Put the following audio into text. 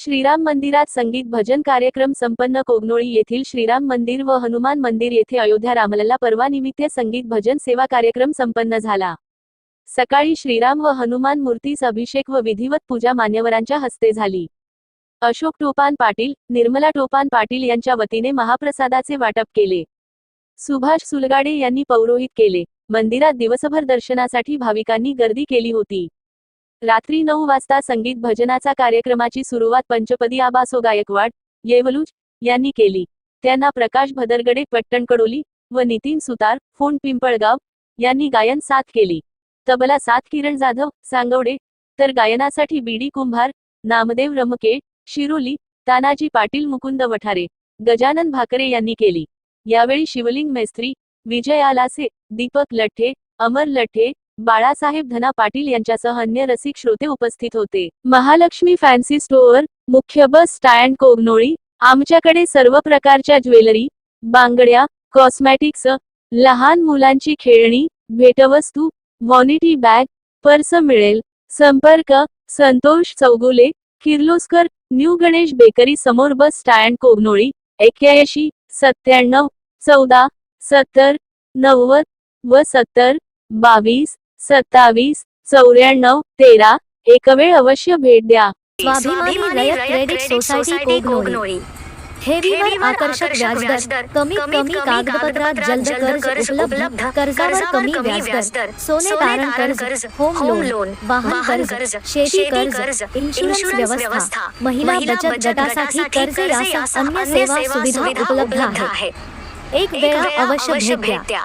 श्रीराम मंदिरात संगीत भजन कार्यक्रम संपन्न कोगनोळी येथील श्रीराम मंदिर व हनुमान मंदिर येथे अयोध्या रामलला पर्वानिमित्त संगीत भजन सेवा कार्यक्रम संपन्न झाला. सकाळी श्रीराम व हनुमान मूर्तीस अभिषेक व विधिवत पूजा मान्यवरांच्या हस्ते झाली. अशोक टोपान पाटील निर्मला टोपान पाटील यांच्या वतीने महाप्रसादाचे वाटप केले. सुभाष सुलगाडे यांनी पौरोहित केले. मंदिरात दिवसभर दर्शनासाठी भाविकांनी गर्दी केली होती. रात्री नऊ वाजता संगीत भजनाचा कार्यक्रमाची सुरुवात पंचपदी आबासो गायकवाड येवलूज यांनी केली. त्यांना प्रकाश भदरगडे पट्टणकडोली व नितीन सुतार फोन पिंपळगाव यांनी गायन साथ केली. तबला साथ किरण जाधव सांगवडे. तर गायनासाठी बीडी कुंभार नामदेव रमके शिरोली तानाजी पाटील मुकुंद वठारे गजानन भाकरे यांनी केली. यावेळी शिवलिंग मेस्त्री विजय आलासे दीपक लठ्ठे अमर लठ्ठे बाळासाहेब धना पाटील यांच्यासह अन्य रसिक श्रोते उपस्थित होते. महालक्ष्मी फॅन्सी स्टोअर मुख्य बस स्टँड कोगनोळी आमच्याकडे सर्व प्रकारच्या ज्वेलरी बांगड्या कॉस्मॅटिक्स लहान मुलांची खेळणी भेटवस्तू वॉनिटी बॅग पर्स मिळेल. संपर्क संतोष चौगुले किर्लोस्कर न्यू गणेश बेकरी समोर बस स्टँड कोगनोळी एक्क्याऐंशी सत्त्याण्णव चौदा सत्तर नव्वद व सत्तर बावीस सत्तावीस चौऱ्याण्णव तेरा एक वेळ अवश्य भेट द्या. स्वाभिमानी रयत क्रेडिट सोसायटी कोगनोळी ठेवीवर आकर्षक व्याजदर. कमीत कमी कागदपत्रात जलद कर्ज उपलब्ध. कर्जावर कमी व्याजदर. सोने तारण कर्ज. Home loan. वाहन कर्ज. शेती कर्ज. इन्शुरन्स व्यवस्था. महिला बचत गटासाठी कर्ज यासह अन्य सेवा सुविधा उपलब्ध आहे. एक वेळा अवश्य भेट द्या.